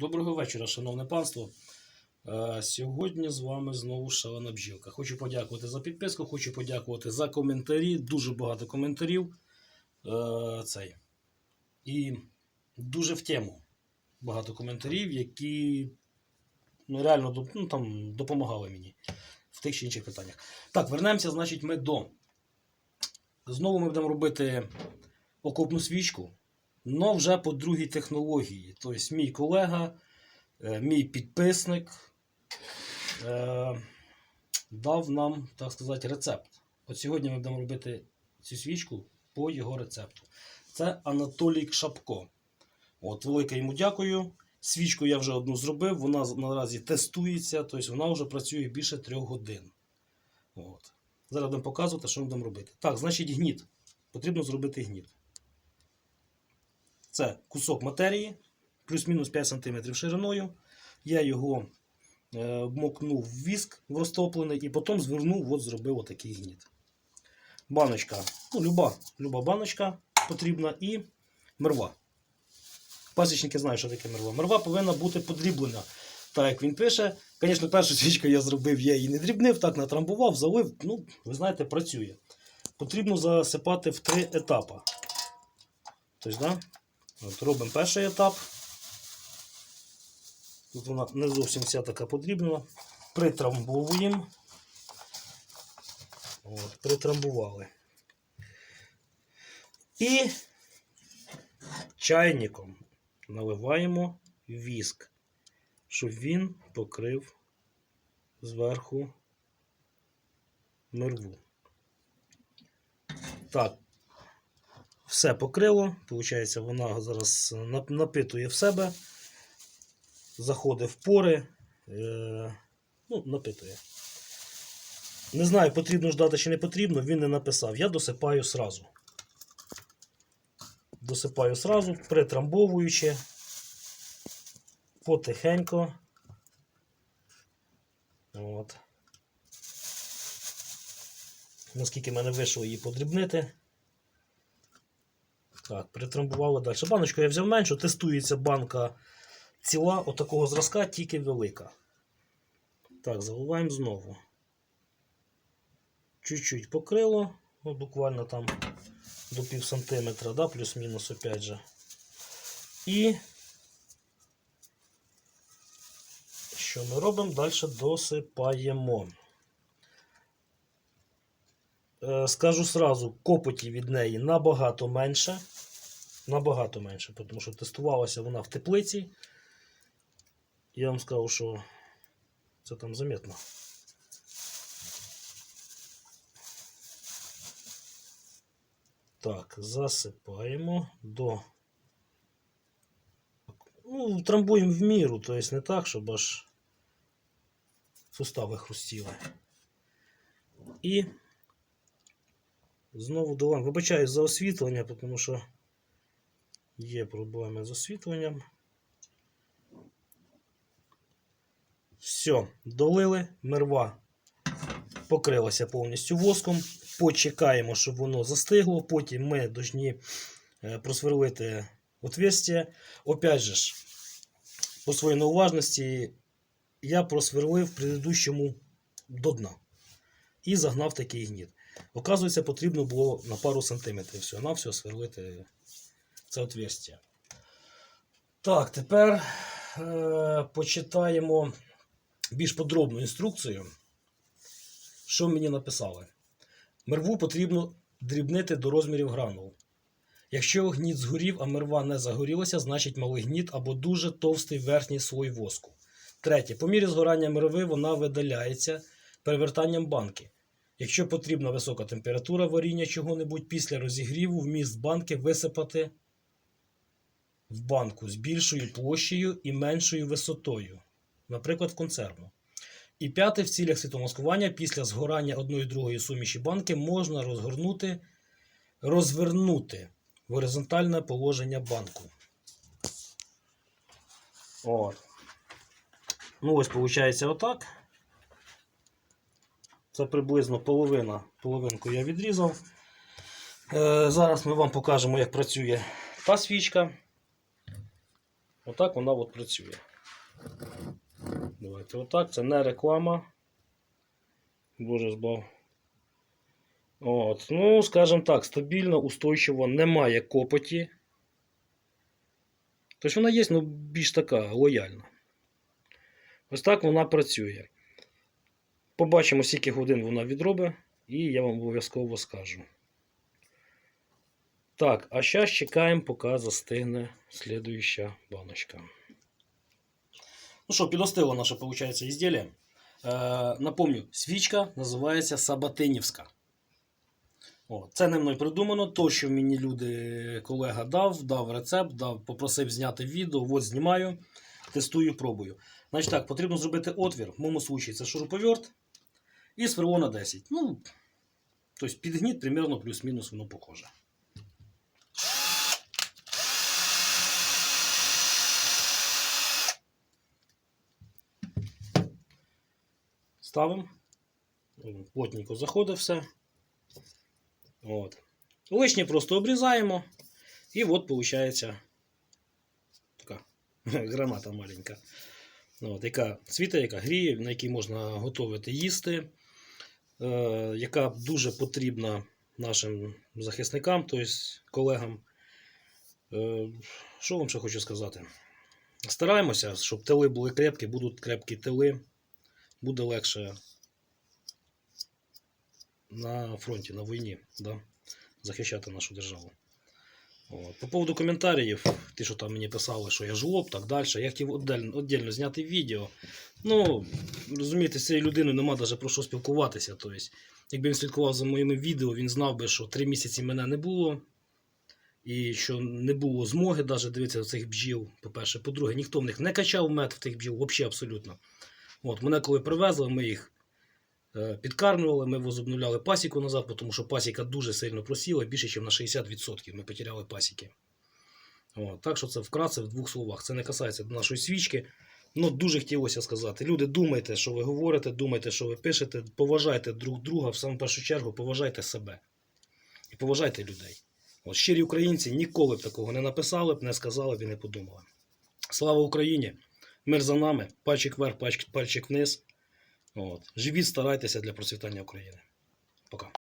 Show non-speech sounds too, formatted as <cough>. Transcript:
Доброго вечора, шановне панство. Е, Сьогодні з вами знову шалена бджілка. Хочу подякувати за підписку, хочу подякувати за коментарі. Дуже багато коментарів. Е, Цей. І дуже в тему багато коментарів, які ну, реально ну, там, допомагали мені в тих чи інших питаннях. Так, вернемося, значить, ми до. Знову ми будемо робити окопну свічку. Но вже по другій технології. Тобто, мій колега, е, мій підписник е, дав нам, так сказати, рецепт. От сьогодні ми будемо робити цю свічку по його рецепту. Це Анатолій Кшапко. От, велике йому дякую. Свічку я вже одну зробив, вона наразі тестується, тобто вона вже працює більше трьох годин. От. Зараз будемо показувати, що ми будемо робити. Так, значить, гніт. Потрібно зробити гніт. Це кусок матерії, плюс-мінус 5 см шириною. Я його е, обмокнув в віск в розтоплений і потім звернув, от зробив отакий гніт. Баночка, ну, люба, люба баночка потрібна і мерва. Пасічники знають, що таке мерва. Мерва повинна бути подріблена. Так як він пише. Звісно, першу свічку я зробив, я її не дрібнив, так натрамбував, залив. Ну, ви знаєте, працює. Потрібно засипати в три етапи. Тобто, да? От робимо перший етап. Тут вона не зовсім вся така подрібна. Притрамбовуємо. От, притрамбували. І чайником наливаємо віск, щоб він покрив зверху мерву. Так, все покрило. Получається, вона зараз напитує в себе, заходить в пори, е, ну, напитує. Не знаю, потрібно ждати чи не потрібно, він не написав. Я досипаю сразу. Досипаю сразу, притрамбовуючи, потихенько. От. Наскільки мене вийшло її подрібнити. Так, притрамбували далі. Баночку я взяв меншу, тестується банка ціла, отакого зразка, тільки велика. Так, заливаємо знову. Чуть-чуть покрило, ну, буквально там до пів сантиметра, да, плюс-мінус опять же. І що ми робимо? Далі досипаємо. Е, Скажу сразу, копоті від неї набагато менше. Набагато менше, тому що тестувалася вона в теплиці. Я вам скажу, що це там замітно. Так, засипаємо до. Ну, трамбуємо в міру, тобто не так, щоб аж сустави хрустіли. І знову доливаємо. Вибачаюсь за освітлення, тому що є проблеми з освітленням. Все, долили, мерва покрилася повністю воском. Почекаємо, щоб воно застигло. Потім ми повинні просверлити отверстие. Опять же, ж, по своїй неуважності, я просверлив в предыдущому до дна і загнав такий гніт. Оказується, потрібно було на пару сантиметрів всього на все сверлити це отверстие. Так, тепер е, почитаємо більш подробну інструкцію. Що мені написали? Мерву потрібно дрібнити до розмірів гранул. Якщо гніт згорів, а мерва не загорілася, значить малий гніт або дуже товстий верхній слой воску. Третє. По мірі згорання мерви вона видаляється перевертанням банки. Якщо потрібна висока температура варіння чого-небудь після розігріву, вміст банки висипати в банку з більшою площею і меншою висотою, наприклад, в консервну. І п'яте, в цілях світломаскування після згорання одної другої суміші банки можна розгорнути, розвернути горизонтальне положення банку. От. Ну, ось виходить отак. Це приблизно половина. Половинку я відрізав. Е, зараз ми вам покажемо, як працює та свічка. Отак вона от працює. Давайте отак. Це не реклама. Боже збав. От. Ну, скажімо так, стабільно, устойчиво, немає копоті. Тобто вона є, ну, більш така лояльна. Ось так вона працює. Побачимо, скільки годин вона відробить, і я вам обов'язково скажу. Так, а зараз чекаємо, поки застигне слідуюча баночка. Ну що, підостило наше, виходить, ізділля. Е, напомню, свічка називається Сабатинівська. О, це не мною придумано. То, що мені люди, колега дав, дав рецепт, дав, попросив зняти відео, от знімаю, тестую, пробую. Значить так, потрібно зробити отвір. В моєму случаї це шуруповерт і сверло на 10. Ну, тобто підгніт примерно плюс-мінус воно похоже. Ставимо. Плотненько заходить все. От. Лишнє просто обрізаємо. І от виходить така <laughs> граната маленька. От, яка цвіта, яка гріє, на якій можна готувати їсти, яка дуже потрібна нашим захисникам, тобто колегам. Е, що вам ще хочу сказати? Стараємося, щоб тили були крепкі, будуть крепкі тили, буде легше на фронті, на війні, да, захищати нашу державу. От. По поводу коментарів, ті, що там мені писали, що я жлоб, так далі. Я хотів віддельно зняти відео. Ну, розумієте, з цією людиною нема навіть про що спілкуватися. Тобто, якби він слідкував за моїми відео, він знав би, що три місяці мене не було. І що не було змоги навіть дивитися цих бджіл. По-перше, по-друге, ніхто в них не качав мед в тих бджіл, взагалі абсолютно. От, мене коли привезли, ми їх підкармлювали, ми возобновляли пасіку назад, тому що пасіка дуже сильно просіла, більше, ніж на 60% ми потеряли пасіки. От, так що це вкратце в двох словах. Це не касається нашої свічки. Ну, дуже хотілося сказати. Люди, думайте, що ви говорите, думайте, що ви пишете, поважайте друг друга, в саму першу чергу, поважайте себе. І поважайте людей. От щирі українці ніколи б такого не написали б, не сказали б і не подумали. Слава Україні! Мир за нами, пальчик вверх, пальчик вниз. От. Живіть, старайтеся для процвітання України. Пока.